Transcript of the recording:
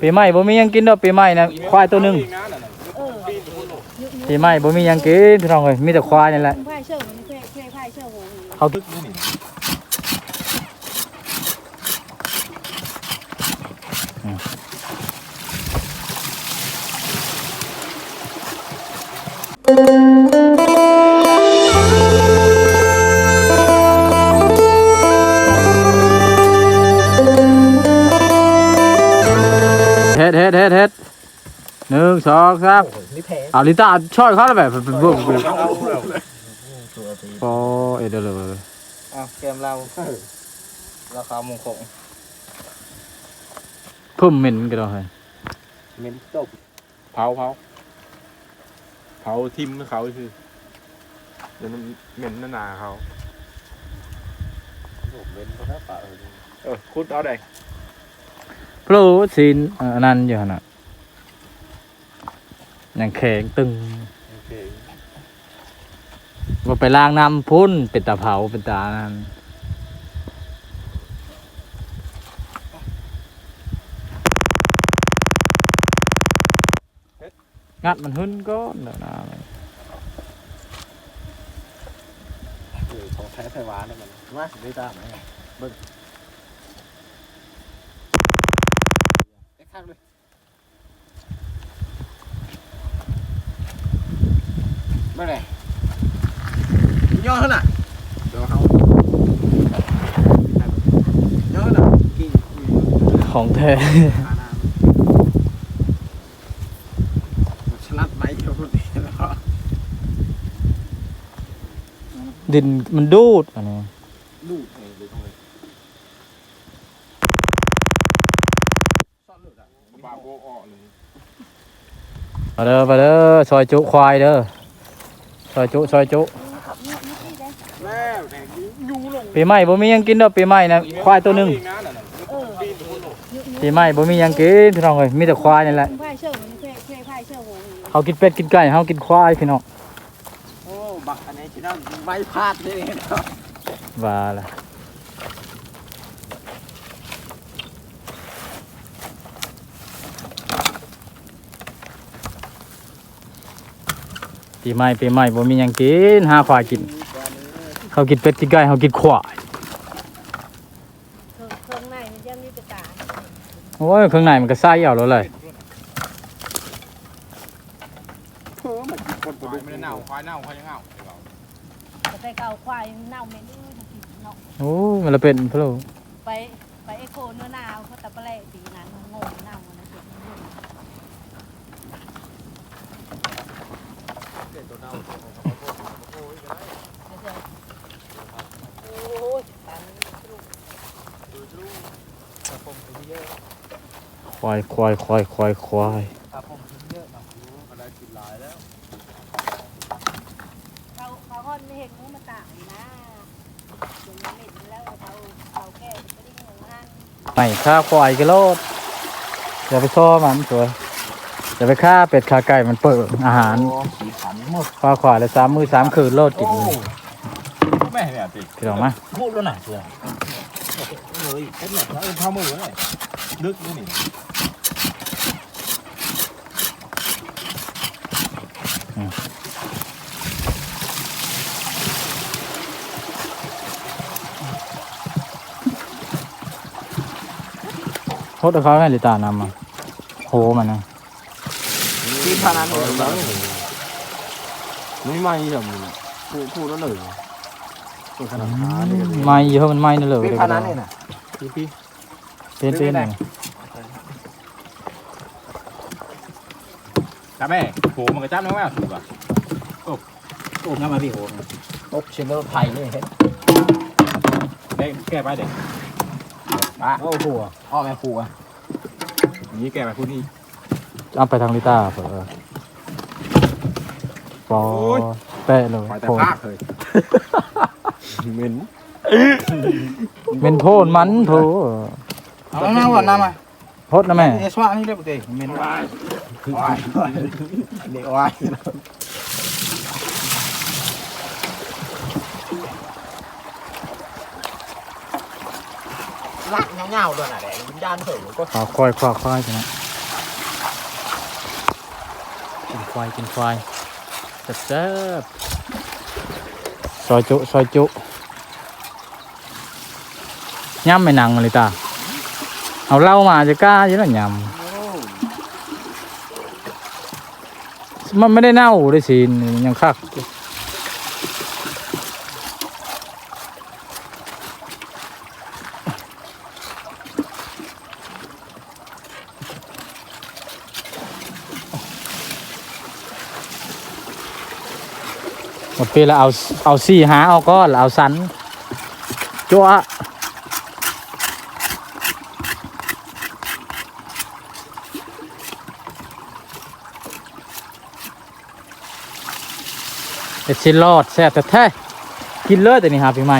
ปีใหม่บ่มีหยังกินดอกปีใหม่นะควายตัวหนึงเออปีใหม่บ่มีหยังกินพี่น้องเอ้ยมีแต่ควายนี่แหละไพ่เชื่อมันแค่แค่ไพ่เชื่อหงเขาเสองสามเอาลิตาช่อยเขาแล้วแบบเป็นพวกโอ้เอ็ดเดอร์เลย อะเกมเราราคามงคลเพิ่มเหม็นกันเลยเม้นตบเผาเผาเผาทิมเขาคือเดี๋ยวมันเหม็นหนาๆเขาเม้นก็ได้ป่ะเออเออคุดเอาได้พลูซีนเอ่ออันนั้นอยู่ขนาด ยังแข็งตึงโอเคว่าไปล้างน้ำพุ่นเป็นตาเผาเป็นตานั้นงัดมันหึ้นก้อนเดี๋ยวนะเออของแท้ไทยหวานนั่นมันมาได้ตามไหมเบิ้งเอ็กซ์ข้างเลย ไม่ไหนย่อขนาดเดี๋ยวเขาย่อขนาดกี่ของแท้ขาหน้ามันฉลัดไหมเดี๋ยวคนนี้แล้วดินมันดูดอันนี้ลูดเองเลยทำไมซ่อนลูดอะปลาโบออกเลย มาเด้อมาเด้อซอยจุควายเด้อ ซอยจุซอยจุปีใหม่บ่มียังกินดอกปีใหม่นะควายตัวหนึ่งปีใหม่บ่มียังกินพี่น้องเลยมีแต่ควายนี่แหละเขากินเป็ดกินไก่เขากินควายพี่น้องโอ้บักอันนี้พี่นั่นไม่พลาดเลยว่าละ ปีใหม่ปีใหม่บ่มีหยังกินหาควายกิน เขากินเป็ดกินไก่เขากินควายเครื่องเครื่องในมันยังมีกระตาโอ้ยข้างในมันก็ไส้เอาแล้วเลยเพิ่มมันคนคตัววายดูไม่ได้เน่าควายเน่าควายยังเน่าแต่ไปเก่าควายเน่าเหม็นอื้อเนาะโอ้ยมันละเป็นพะโล ไปไปเอ็กโคเนื้อหนาวเขาตะปะแลปีนั้นงงเน่ามันนะโอ้ยตามนี้ลูก ควายควายควายควายควายเยอะครับอะไหลายแล้วเขาเขาฮอนไม่เห็นมันมาต่างนะจนมันเห็นแล้วเขาเขาแก้ไปดิ้งของมันไม่ฆ่าควายกันโลดอย่าไปซ้อมันตัว อย่าไปฆ่าเป็ดฆ่าไก่มันเปิดอาหารสีสันหมดฆ่าควายแล้วสามมือสามคืนโลดกินแม่เนี่ยติพี่น้องมาพูดแล้วหน่ะเชื่อเลยเอ็ดหน่อยแล้วเอ็ดเท่ามือเลยลึกนี่นี่โคตรเขาแม่ลิตานำมาโหมันนะ ที่พานันเลยแล้วไม่ไหม่หรอกมึงพูดพูดแล้วเลยเป็นขนาดขาเลยไม่เยอะมันไม่นั่นเลยเป็นพานันเนี่ยนะพี่พี่เป็นเป็นหน่อยจ้าแม่โหมันกระจับน้องแม่ถูกอะโอ้งั้นมาพี่โอ้ตบเชนเดอร์ไทยเลยเห็นได้แก้ไปเด็กป้าโอ้โหอ้อแม่ครูอะอย่างนี้แก้ไปพูดนี่ เอาไปทางลิตาเผลอปอแปะเลยควายแต่โพนภาคเลยเหม็นเป็นโพนมันโถเอาน้ำก่อนน้ำอะโพดนะแม่เอสว่านี่ได้ปกติเมนวายวายเด็กวายลักเงาๆด้วยน่ะแดงวิญญาณเถอะก็ขอควายควายควายใช่ไหม ควายกินควายแซ่บๆซอยจุซอยจุย่ำไม่นังมาเลยตาเอาเหล้ามาจะกล้าอยู่แล้วยำมันไม่ได้เน่าเลยสิยังคัก อยู่หมดปีแล้วเอาเอาสี่หาเอาก้อนแล้วเอาสันจั่วเด็ดชิลอดแซ่บแต่แท้กินเลยแต่นี่หาปีใหม่